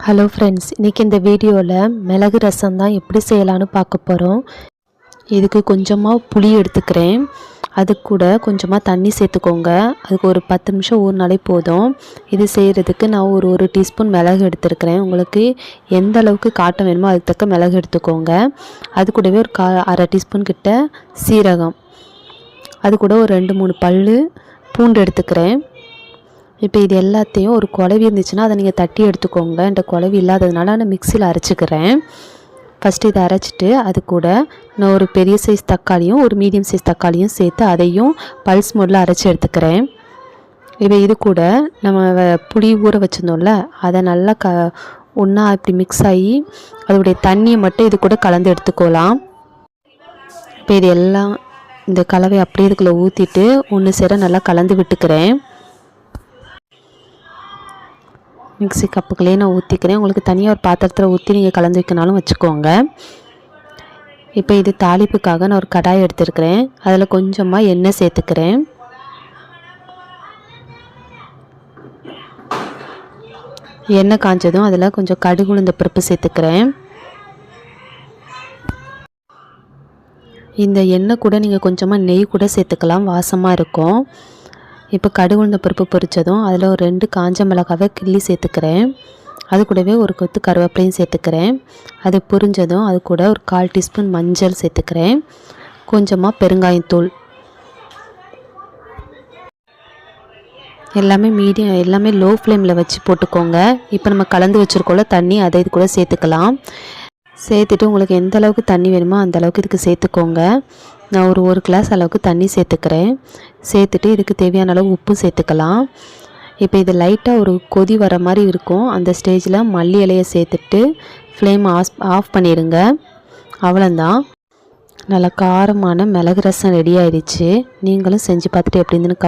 Hello friends இன்றைக்கி இந்த வீடியோவில் மிளகு ரசம் தான் எப்படி செய்யலான்னு பார்க்க போகிறோம் இதுக்கு கொஞ்சமாக புளி எடுத்துக்கிறேன். அது கூட கொஞ்சமாக தண்ணி சேர்த்துக்கோங்க. அதுக்கு ஒரு பத்து நிமிஷம் ஊறினாலே போதும். இது செய்கிறதுக்கு நான் ஒரு ஒரு டீஸ்பூன் மிளகு எடுத்துருக்கிறேன். உங்களுக்கு எந்த அளவுக்கு காட்டம் வேணுமோ அதுக்கு தக்க மிளகு எடுத்துக்கோங்க. அது கூடவே ஒரு கா அரை டீஸ்பூன் கிட்ட சீரகம். அது கூட ஒரு ரெண்டு மூணு பல் பூண்டு எடுத்துக்கிறேன். இப்போ இது எல்லாத்தையும் ஒரு குழவி இருந்துச்சுன்னா அதை நீங்கள் தட்டி எடுத்துக்கோங்க. இந்த குழவி இல்லாததுனால நான் மிக்சியில் அரைச்சிக்கிறேன். ஃபஸ்ட்டு இதை அரைச்சிட்டு அது கூட நான் ஒரு பெரிய சைஸ் தக்காளியும் ஒரு மீடியம் சைஸ் தக்காளியும் சேர்த்து அதையும் பல்ஸ் மோடில் அரைச்சி எடுத்துக்கிறேன். இப்போ இது கூட நம்ம புளி ஊற வச்சுருந்தோம்ல அதை நல்லா க ஒன்றா இப்படி மிக்ஸ் ஆகி அதோடைய தண்ணியை மட்டும் இது கூட கலந்து எடுத்துக்கலாம். இப்போ இது எல்லாம் இந்த கலவை அப்படியே இதுக்குள்ளே ஊற்றிட்டு ஒன்று சேர நல்லா கலந்து விட்டுக்கிறேன். மிக்ஸி கப்புக்குள்ளே நான் ஊற்றிக்கிறேன் உங்களுக்கு தனியாக ஒரு பாத்திரத்தில் ஊற்றி நீங்கள் கலந்து வைக்கனாலும் வச்சுக்கோங்க. இப்போ இது தாளிப்புக்காக நான் ஒரு கடாய் எடுத்துருக்கிறேன். அதில் கொஞ்சமாக எண்ணெய் சேர்த்துக்கிறேன். எண்ணெய் காஞ்சதும் அதில் கொஞ்சம் கடுகு உளுந்த பருப்பு சேர்த்துக்கிறேன். இந்த எண்ணெய் கூட நீங்கள் கொஞ்சமாக நெய் கூட சேர்த்துக்கலாம். வாசமாக இருக்கும். இப்போ கடுகு உளுந்த பருப்பு பொரித்ததும் அதில் ஒரு ரெண்டு காஞ்ச மிளகாவை கிள்ளி சேர்த்துக்கிறேன். அது கூடவே ஒரு கொத்து கருவேப்பிலையும் சேர்த்துக்கிறேன். அது பொரிஞ்சதும் அது கூட ஒரு கால் டீஸ்பூன் மஞ்சள் சேர்த்துக்கிறேன். கொஞ்சமாக பெருங்காயத்தூள் எல்லாமே மீடியம் எல்லாமே லோ ஃப்ளேமில் வச்சு போட்டுக்கோங்க. இப்போ நம்ம கலந்து வச்சுருக்கோம்ல தண்ணி அதை இது கூட சேர்த்துக்கலாம். சேர்த்துட்டு உங்களுக்கு எந்த அளவுக்கு தண்ணி வேணுமோ அந்த அளவுக்கு இதுக்கு சேர்த்துக்கோங்க. நான் ஒரு ஒரு கிளாஸ் அளவுக்கு தண்ணி சேர்த்துக்கிறேன். சேர்த்துட்டு இதுக்கு தேவையான அளவு உப்பு சேர்த்துக்கலாம். இப்போ இது லைட்டாக ஒரு கொதி வர மாதிரி இருக்கும். அந்த ஸ்டேஜில் மல்லி இலையை சேர்த்துட்டு ஃப்ளேம் ஆஃப் ஆஃப் பண்ணிடுங்க அவ்வளோந்தான் நல்லா காரமான மிளகு ரசம் ரெடி ஆயிடுச்சு. நீங்களும் செஞ்சு பார்த்துட்டு எப்படி இருந்துன்னு